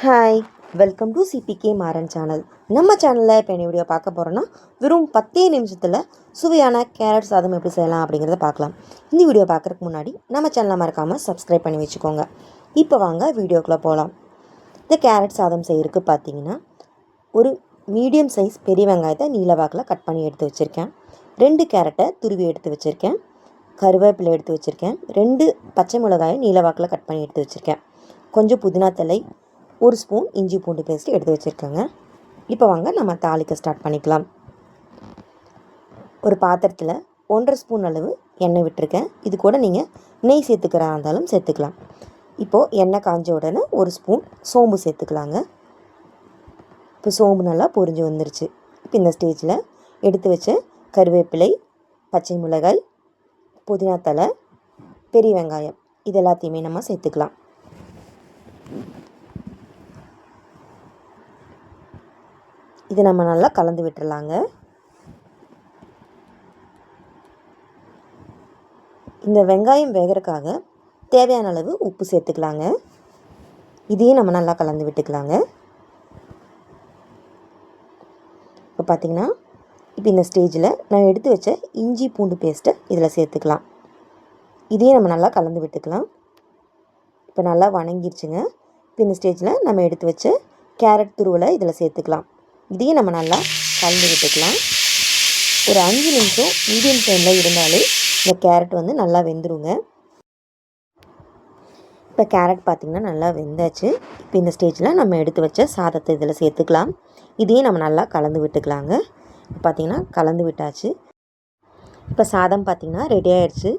Hi welcome to CBK Maran channel நம்ம சேனலில் இப்போ என்ன வீடியோ பார்க்க போகிறோன்னா வெறும் பத்தே நிமிஷத்தில் சுவையான கேரட் சாதம் எப்படி செய்யலாம் அப்படிங்கிறத பார்க்கலாம். இந்த வீடியோ பார்க்குறதுக்கு முன்னாடி நம்ம சேனலை மறக்காமல் சப்ஸ்கிரைப் பண்ணி வச்சுக்கோங்க. இப்போ வாங்க வீடியோக்குள்ளே போகலாம் இந்த கேரட் சாதம் செய்யறதுக்கு பார்த்தீங்கன்னா ஒரு மீடியம் சைஸ் பெரிய வெங்காயத்தை நீலவாக்கில் கட் பண்ணி எடுத்து வச்சுருக்கேன். ரெண்டு கேரட்டை துருவி எடுத்து வச்சுருக்கேன். கருவேப்பிலை எடுத்து வச்சுருக்கேன். ரெண்டு பச்சை மிளகாயை நீலவாக்கில் கட் பண்ணி எடுத்து வச்சுருக்கேன். கொஞ்சம் புதினா தலை ஒரு ஸ்பூன் இஞ்சி பூண்டு பேஸ்ட் எடுத்து வச்சுருக்கேங்க. இப்போ வாங்க நம்ம தாளிக்க ஸ்டார்ட் பண்ணிக்கலாம். ஒரு பாத்திரத்தில் ஒன்றரை ஸ்பூன் அளவு எண்ணெய் விட்டுருக்கேன். இது கூட நீங்கள் நெய் சேர்த்துக்கிறா இருந்தாலும் சேர்த்துக்கலாம். இப்போது எண்ணெய் காஞ்ச உடனே ஒரு ஸ்பூன் சோம்பு சேர்த்துக்கலாங்க. இப்போ சோம்பு நல்லா பொரிஞ்சு வந்துருச்சு. இப்போ இந்த ஸ்டேஜில் எடுத்து வச்ச கருவேப்பிலை பச்சை மிளகாய் புதினா தலை பெரிய வெங்காயம் இது எல்லாத்தையுமே நம்ம சேர்த்துக்கலாம். இது நம்ம நல்லா கலந்து விட்டுடலாங்க இந்த வெங்காயம் வேகிறதுக்காக தேவையான அளவு உப்பு சேர்த்துக்கலாங்க. இதையும் நம்ம நல்லா கலந்து விட்டுக்கலாங்க. இப்போ பார்த்திங்கன்னா இப்போ இந்த ஸ்டேஜில் நான் எடுத்து வச்ச இஞ்சி பூண்டு பேஸ்ட்டை இதில் சேர்த்துக்கலாம். இதையும் நம்ம நல்லா கலந்து விட்டுக்கலாம். இப்போ நல்லா வணங்கிருச்சுங்க. இப்போ இந்த ஸ்டேஜில் நம்ம எடுத்து வச்ச கேரட் துருவலை இதில் சேர்த்துக்கலாம். இதையும் நம்ம நல்லா கலந்து விட்டுக்கலாம். ஒரு அஞ்சு நிமிஷம் மீடியம் ஃப்ளேமில் இருந்தாலே இந்த கேரட் வந்து நல்லா வெந்துருங்க. இப்போ கேரட் பார்த்திங்கன்னா நல்லா வெந்தாச்சு. இப்போ இந்த ஸ்டேஜில் நம்ம எடுத்து வச்ச சாதத்தை இதில் சேர்த்துக்கலாம். இதையும் நம்ம நல்லா கலந்து விட்டுக்கலாங்க. இப்போ பார்த்திங்கன்னா கலந்து விட்டாச்சு. இப்போ சாதம் பார்த்திங்கன்னா ரெடி ஆயிடுச்சு.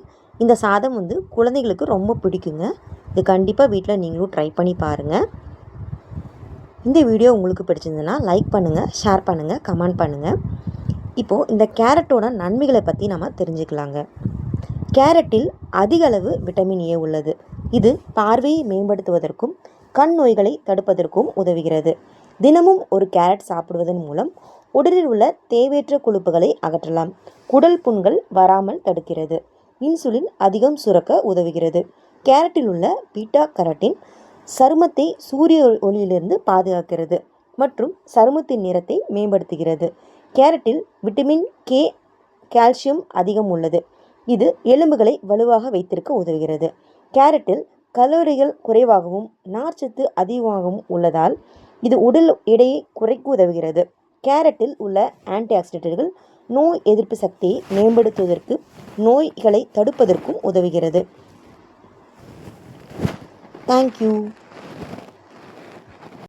இந்த சாதம் வந்து குழந்தைகளுக்கு ரொம்ப பிடிக்குங்க. இது கண்டிப்பாக வீட்டில் நீங்களும் ட்ரை பண்ணி பாருங்கள் இந்த வீடியோ உங்களுக்கு பிடிச்சிருந்ததுன்னா லைக் பண்ணுங்கள் ஷேர் பண்ணுங்கள் கமெண்ட் பண்ணுங்கள் இப்போது இந்த கேரட்டோட நன்மைகளை பற்றி நம்ம தெரிஞ்சுக்கலாங்க. கேரட்டில் அதிக அளவு விட்டமின் ஏ உள்ளது. இது பார்வையை மேம்படுத்துவதற்கும் கண் நோய்களை தடுப்பதற்கும் உதவுகிறது. தினமும் ஒரு கேரட் சாப்பிடுவதன் மூலம் உடலில் உள்ள தேவையற்ற கொழுப்புகளை அகற்றலாம். குடல் புண்கள் வராமல் தடுக்கிறது. இன்சுலின் அதிகம் சுரக்க உதவுகிறது. கேரட்டில் உள்ள பீட்டா கரட்டின் சருமத்தை சூரிய ஒளியிலிருந்து பாதுகாக்கிறது மற்றும் சருமத்தின் நிறத்தை மேம்படுத்துகிறது. கேரட்டில் விட்டமின் கே கால்சியம் அதிகம் உள்ளது. இது எலும்புகளை வலுவாக வைத்திருக்க உதவுகிறது. கேரட்டில் கலோரிகள் குறைவாகவும் நார்ச்சத்து அதிகமாகவும் உள்ளதால் இது உடல் எடையை குறைக்க உதவுகிறது. கேரட்டில் உள்ள ஆன்டிஆக்சிடென்ட்கள் நோய் எதிர்ப்பு சக்தியை மேம்படுத்துவதற்கு நோய்களை தடுப்பதற்கும் உதவுகிறது. தேங்க்யூ